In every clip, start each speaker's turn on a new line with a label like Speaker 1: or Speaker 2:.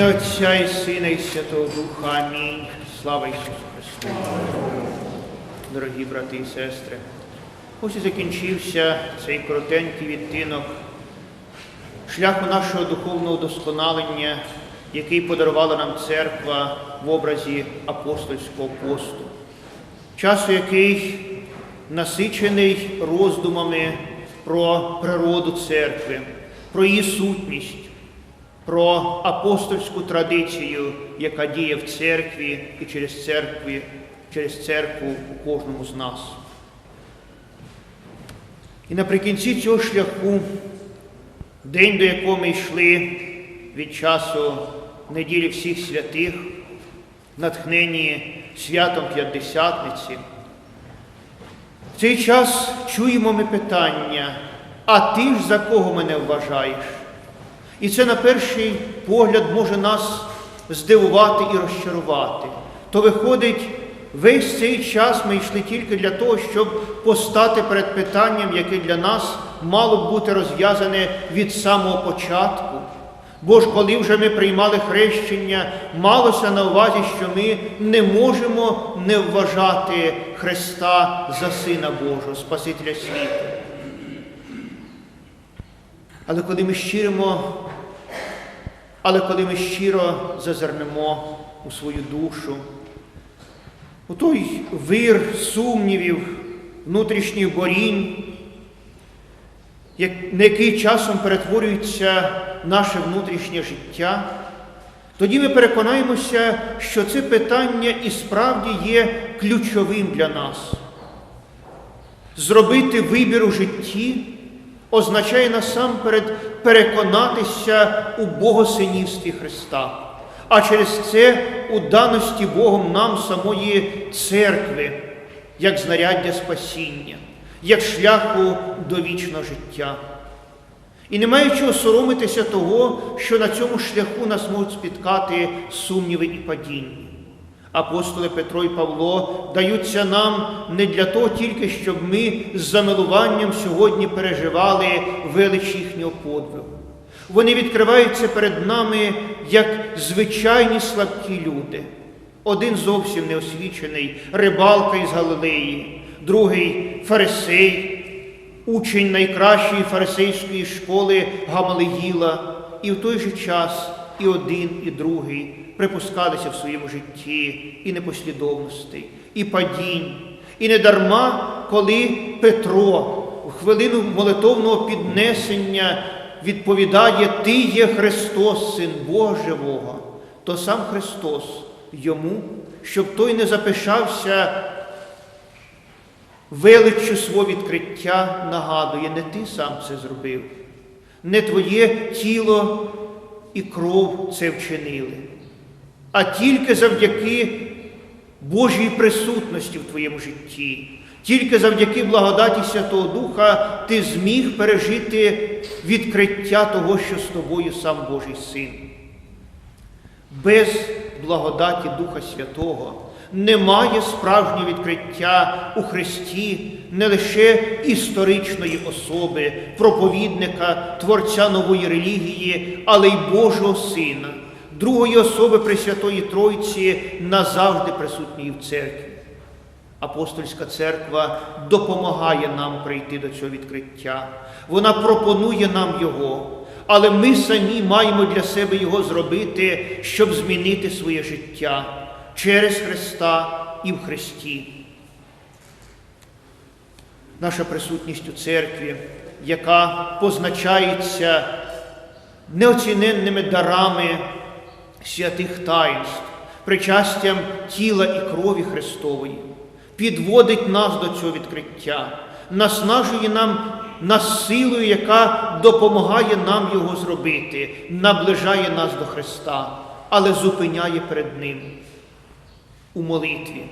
Speaker 1: Отця і Сина, і Святого Духа. Амінь. Слава Ісусу Христу. Дорогі брати і сестри, ось і закінчився цей коротенький відтинок шляху нашого духовного досконалення, який подарувала нам церква в образі апостольського посту. Часу, який насичений роздумами про природу церкви, про її сутність, про апостольську традицію, яка діє в церкві і через церкві, через церкву у кожному з нас. І наприкінці цього шляху, день, до якого ми йшли від часу неділі всіх святих, натхнені святом П'ятдесятниці, в цей час чуємо ми питання, а ти ж за кого мене вважаєш? І це на перший погляд може нас здивувати і розчарувати. То виходить, весь цей час ми йшли тільки для того, щоб постати перед питанням, яке для нас мало б бути розв'язане від самого початку. Бо ж коли вже ми приймали хрещення, малося на увазі, що ми не можемо не вважати Христа за Сина Божого, Спасителя світу. Але коли ми щиримо, але коли ми щиро зазирнемо у свою душу, у той вир сумнівів, внутрішніх борінь, на який часом перетворюється наше внутрішнє життя, тоді ми переконаємося, що це питання і справді є ключовим для нас. Зробити вибір у житті означає насамперед переконатися у Богосинівстві Христа, а через це у даності Богом нам самої церкви, як знаряддя спасіння, як шляху до вічного життя. І немає чого соромитися того, що на цьому шляху нас можуть спіткати сумніви і падіння. Апостоли Петро і Павло даються нам не для того тільки, щоб ми з замилуванням сьогодні переживали велич їхнього подвигу. Вони відкриваються перед нами як звичайні слабкі люди. Один зовсім неосвічений, рибалка із Галилеї, другий фарисей, учень найкращої фарисейської школи Гамалеїла, і в той же час і один, і другий припускалися в своєму житті і непослідовностей, і падінь. І не дарма, коли Петро в хвилину молитовного піднесення відповідає Ти є Христос, Син Бога то сам Христос йому, щоб той не запишався величчю свого відкриття нагадує, не ти сам це зробив, не твоє тіло і кров це вчинили, а тільки завдяки Божій присутності в твоєму житті, тільки завдяки благодаті Святого Духа ти зміг пережити відкриття того, що з тобою сам Божий Син. Без благодаті Духа Святого немає справжнього відкриття у Христі не лише історичної особи, проповідника, творця нової релігії, але й Божого Сина, другої особи Пресвятої Тройці, назавжди присутньої в церкві. Апостольська церква допомагає нам прийти до цього відкриття. Вона пропонує нам його, але ми самі маємо для себе його зробити, щоб змінити своє життя через Христа і в Христі. Наша присутність у церкві, яка позначається неоціненними дарами святих таїнств, причастям тіла і крові Христової, підводить нас до цього відкриття, наснажує нам нас силою, яка допомагає нам його зробити, наближає нас до Христа, але зупиняє перед Ним у молитві,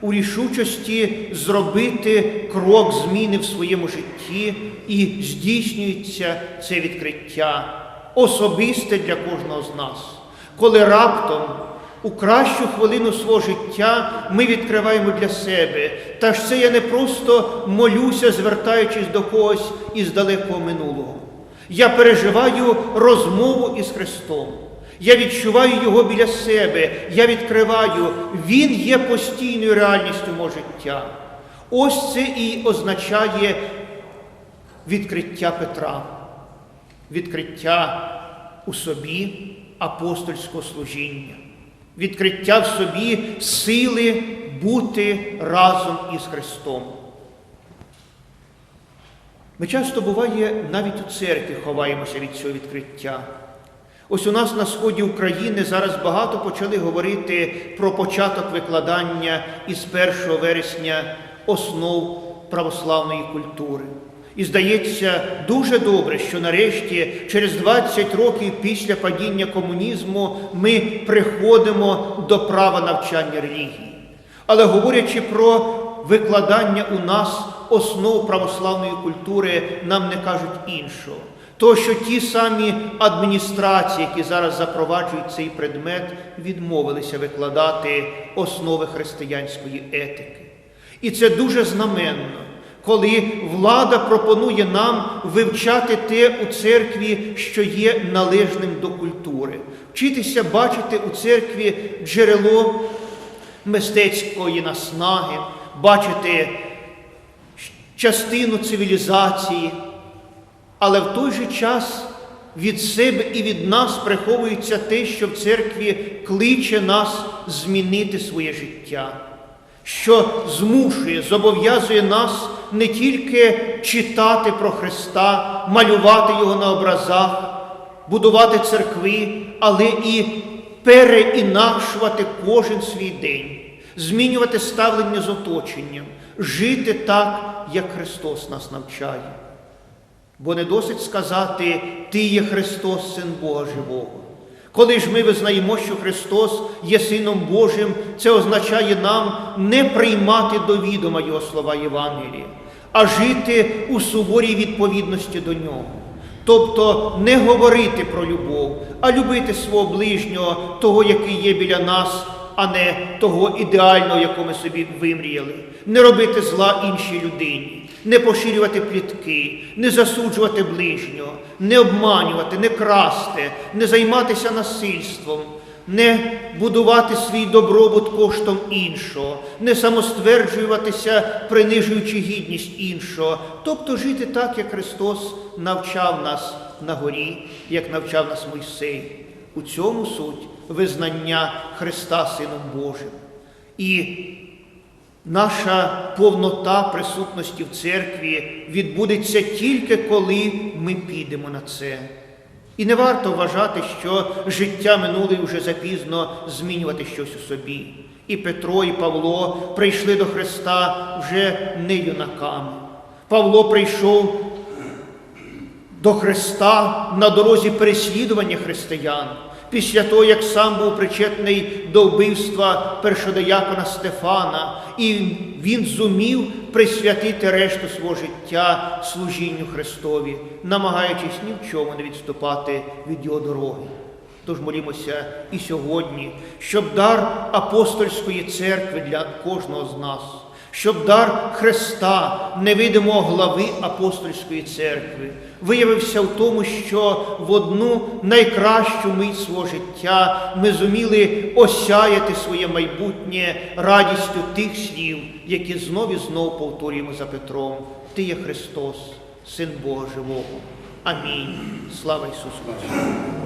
Speaker 1: у рішучості зробити крок зміни в своєму житті і здійснюється це відкриття особисте для кожного з нас, коли раптом у кращу хвилину свого життя ми відкриваємо для себе. Та ж це я не просто молюся, звертаючись до когось із далекого минулого. Я переживаю розмову із Христом. Я відчуваю його біля себе, я відкриваю, він є постійною реальністю мого життя. Ось це і означає відкриття Петра, відкриття у собі апостольського служіння, відкриття в собі сили бути разом із Христом. Ми часто буває навіть у церкві ховаємося від цього відкриття. Ось у нас на сході України зараз багато почали говорити про початок викладання із 1 вересня основ православної культури. І здається, дуже добре, що нарешті, через 20 років після падіння комунізму, ми приходимо до права навчання релігії. Але говорячи про викладання у нас основ православної культури, нам не кажуть іншого. То, що ті самі адміністрації, які зараз запроваджують цей предмет, відмовилися викладати основи християнської етики. І це дуже знаменно, коли влада пропонує нам вивчати те у церкві, що є належним до культури, вчитися бачити у церкві джерело мистецької наснаги, бачити частину цивілізації, але в той же час від себе і від нас приховується те, що в церкві кличе нас змінити своє життя, що змушує, зобов'язує нас не тільки читати про Христа, малювати Його на образах, будувати церкви, але і переінакшувати кожен свій день, змінювати ставлення з оточенням, жити так, як Христос нас навчає. Бо не досить сказати, Ти є Христос, Син Бога Живого. Коли ж ми визнаємо, що Христос є Сином Божим, це означає нам не приймати до відома Його слова Євангелія, а жити у суворій відповідності до Нього. Тобто не говорити про любов, а любити свого ближнього, того, який є біля нас, а не того ідеального, якого ми собі вимріяли, не робити зла іншій людині, не поширювати плітки, не засуджувати ближнього, не обманювати, не красти, не займатися насильством, не будувати свій добробут коштом іншого, не самостверджуватися, принижуючи гідність іншого, тобто жити так, як Христос навчав нас на горі, як навчав нас Мойсей. У цьому суть визнання Христа Сином Божим. І наша повнота присутності в церкві відбудеться тільки коли ми підемо на це. І не варто вважати, що життя минуле вже запізно змінювати щось у собі. І Петро, і Павло прийшли до Христа вже не юнаками. Павло прийшов до Христа на дорозі переслідування християн, після того, як сам був причетний до вбивства першодоякона Стефана, і він зумів присвятити решту свого життя служінню Христові, намагаючись ні в чому не відступати від його дороги. Тож молімося і сьогодні, щоб дар апостольської церкви для кожного з нас, щоб дар Христа, невидимого глави апостольської церкви, виявився в тому, що в одну найкращу мить свого життя ми зуміли осяяти своє майбутнє радістю тих слів, які знов і знов повторюємо за Петром. Ти є Христос, Син Бога Живого. Амінь. Слава Ісусу Христу!